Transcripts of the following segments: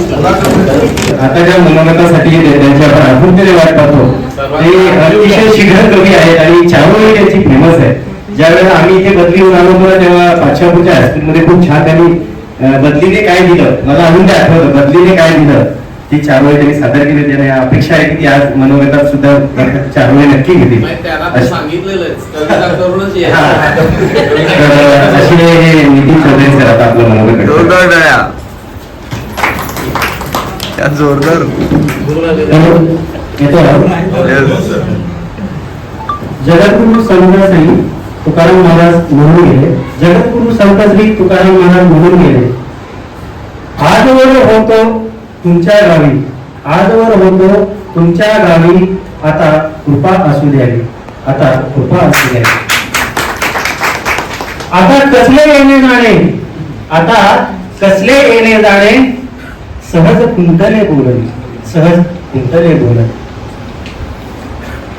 आता ज्या मनोगतासाठी त्यांच्या आपण वाट पाहतो ते अतिशय शीघ्र कवी आहेत आणि चारोळी त्यांची फेमस आहे. ज्या वेळेला आम्ही इथे बदली होऊन आलो होतो तेव्हा पाचशापूरच्या हायस्कूलमध्ये खूप छान त्यांनी बदलीने काय दिलं मला अजून ते आठवतं बदलीने काय दिलं. ती चारोळी त्यांनी सादर केली त्याने अपेक्षा आहे की ती आज मनोगतात सुद्धा चारोळी नक्की घेतील. अशी- नितीन चौधरी सर आता आपलं मनोगत त्या जोरदार. जगद्गुरु संत श्री तुकाराम महाराज म्हणून गेले. जगद्गुरु संत श्री तुकाराम महाराज म्हणून गेले. आजवर होतो तुमच्या गावी. आजवर होतो तुमच्या गावी. आता कृपा असू द्यावी. आता कृपा असू द्यावी. आता कसले येणे जाणे? आता कसले येणे जाणे? सहज कुंतले बोलली सहज कुंतले बोलत.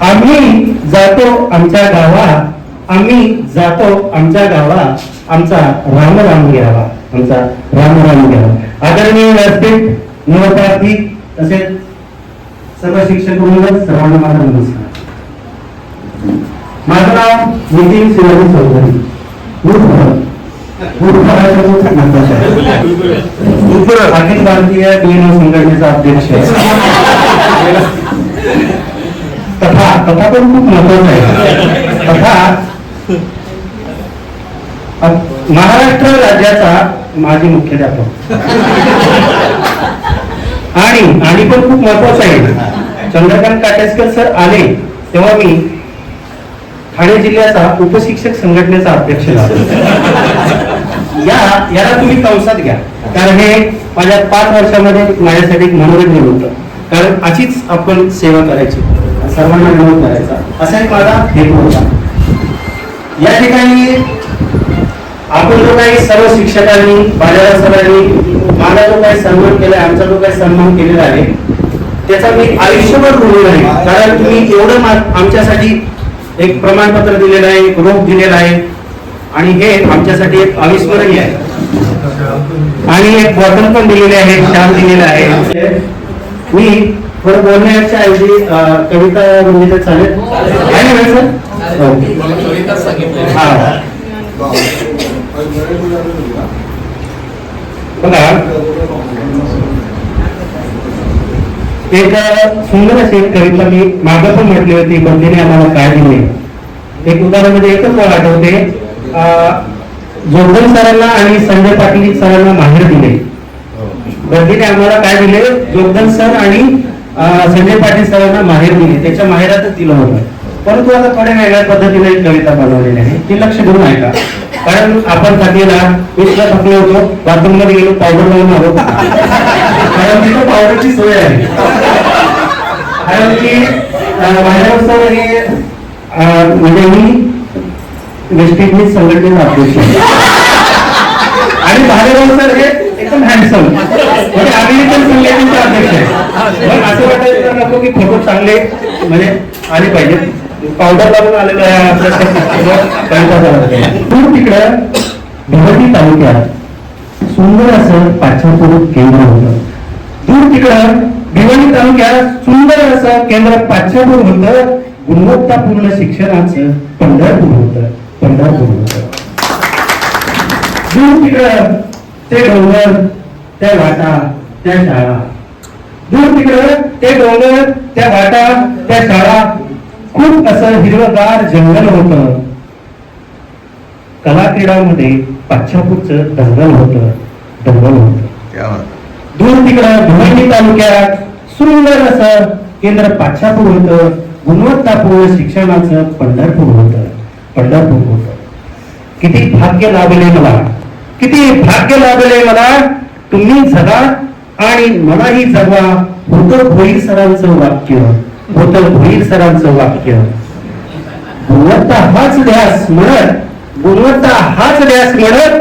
आम्ही जातो आमच्या गावा आम्ही जातो आमच्या गावा आमचा राम राम घ्यावा आमचा राम राम घ्यावा. आदरणीय व्यासपीठ नवप्रार्थी तसेच सर्व शिक्षक म्हणूनच सर्वांना माझा नमस्कार. माझं नाव नितीन शिवाजी चौधरी. उर्फ उर्फ राजपूत अखिल भारतीय बीएनओ संघटनेचा अध्यक्ष आहे. तथा कथा पण खूप महत्वाचं आहे. कथा महाराष्ट्र राज्याचा माजी मुख्याध्यापक. आणि आणि पण खूप महत्वाचं आहे. चंद्रकांत काटेसकर सर आले तेव्हा मी ठाणे जिल्ह्याचा उपशिक्षक संघटनेचा अध्यक्ष झालो. याला तुम्ही कंसात घ्या. कारण हे माझ्या पाच वर्षामध्ये माझ्यासाठी एक मनोरंजन होतं. कारण अशीच आपण सेवा करायची. सर्वांना विनोद करायचा. असा एक माझा हेतू होता. या ठिकाणी आपण जो काही सर्व शिक्षकांनी बाजारा सरांनी माझा जो काही सन्मान केलाय आमचा जो काही सन्मान केलेला आहे त्याचा मी आयुष्यभर ऋणी आहे. कारण तुम्ही एवढं मा- आमच्यासाठी एक प्रमाणपत्र दिलेलं आहे एक रोप दिलेला आहे. आणि हे आमच्यासाठी एक अविस्मरणीय आहे. आणि एक बॉटल पण दिलेले आहे शाल दिलेला आहे. मी थोडं बोलण्याच्या ऐवजी कविता म्हणजे तर चालेल? आहे ना सर? ओके. हा. बघा. एक सुंदर अशी कविता मी मागं पण म्हटली होती बंदीने आम्हाला काय दिले? एक उदाहरण म्हणजे एकच मला आठवते. अं, जोगदन सरांना आणि संजय पाटील सरांना माहेर दिले. बंदीने आम्हाला काय दिले? जोगदन सर आणि संजय पाटील सरांना माहेर दिले. त्याच्या माहेरातच दिलं होतं. परंतु आता थोड्या वेगळ्या पद्धतीने एक कविता बनवलेली आहे. ती लक्ष देऊन ऐका. कारण आपण थकलेला मी सुद्धा थकलो होतो. बाथरूममध्ये गेलो पावडर लावून आलो. कारण तिथं पावडरची सोय आहे. कारण की हे अं, म्हणजे मी वेस्ट इंडिज संघटनेचा अध्यक्ष आणि भालेराव सर हे एकदम हँडसम म्हणजे अमेरिकन संघटनेचे अध्यक्ष आहे. मग असं वाटायचं नको की फोटो चांगले म्हणजे आले पाहिजे पावडर लावून आलेला आहे आपल्या कविता तिकडं भिवंडी तालुक्यात सुंदर असं पाचपूर केंद्र होतं. दूर तिकडं भिवंडी तालुक्यात सुंदर असं केंद्र पाचपूर होतं. गुणवत्तापूर्ण शिक्षणाचं पंढरपूर होतं. होतं दूर तिकडं ते डोंगर त्या वाटा त्या शाळा. दूर तिकडं ते डोंगर त्या वाटा त्या शाळा. खूप असं हिरवगार जंगल होतं. पाच्छापूरचं दंगल होतं. दंगल होतं. दूर तिकडं भिवंडी तालुक्यात सुंदर असं केंद्र पाच्छापूर होतं. गुणवत्तापूर्ण शिक्षणाचं पंढरपूर होतं. पंढरपूर होत. किती भाग्य लाभले मला. किती भाग्य लाभले मला. तुम्ही जगा आणि मलाही जगवा होतं भोईर सरांचं वाक्य होतं भोईर सरांचं वाक्य. गुणवत्ता हाच ध्यास म्हणत गुणवत्ता हाच ध्यास म्हणत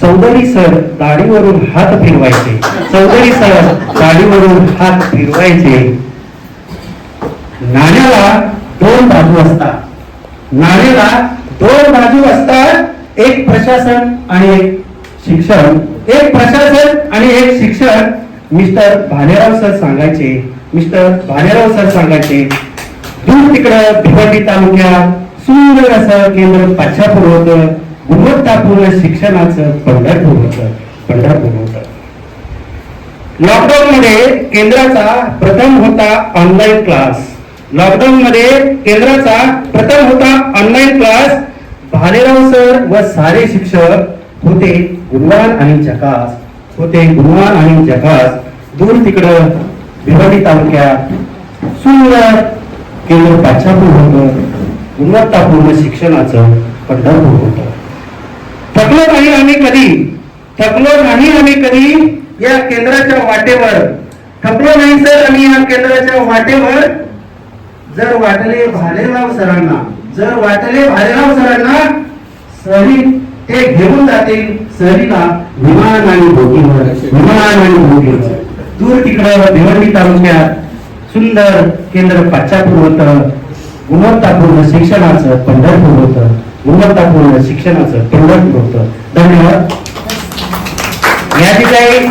चौधरी सर दाढीवरून हात फिरवायचे. चौधरी सर दाढीवरून हात फिरवायचे. नाण्याला दोन बाजू असतात. नाण्याला दोन बाजू असतात. एक प्रशासन आणि एक शिक्षण. एक प्रशासन आणि एक शिक्षण. मिस्टर भालेराव सर सांगायचे. मिस्टर भालेराव सर सांगायचे. दूर तिकडं भिवंडी तालुक्यात सुंदर असं केंद्र पाच्छापूर होतं. गुणवत्तापूर्ण शिक्षणाचं पंढरपूर होतं. पंढरपूर होतं. लॉकडाऊन मध्ये केंद्राचा प्रथम होता ऑनलाईन क्लास लॉकडाऊन मध्ये केंद्राचा प्रथम होता ऑनलाईन क्लास भालेराव सर व सारे शिक्षक होते गुणवान आणि जकास. होते गुणवान आणि जकास. दूर तिकडं भिवंडी तालुक्यात. सुंदर केंद्र पाचापूर होतं. गुणवत्तापूर्ण शिक्षणाचं पंढरपूर होतं. थकलो नाही आम्ही कधी? थकलो नाही आम्ही कधी? या केंद्राच्या वाटेवर. थकलो नाही सर आम्ही या केंद्राच्या वाटेवर. जर वाटले भालेराव सरांना जर वाटले भालेराव सरांना सरी ते घेऊन जातील सरीला विमान आणि बोटीवर विमान आणि बोटीवर दूर तिकडं भिवंडी तालुक्यात सुंदर केंद्र पाश्चापूर होतं गुणवत्तापूर्ण शिक्षणाचं पंढरपूर होतं गुणवत्तापूर्ण शिक्षणाचं पंढरपूर होतं. धन्यवाद. या ठिकाणी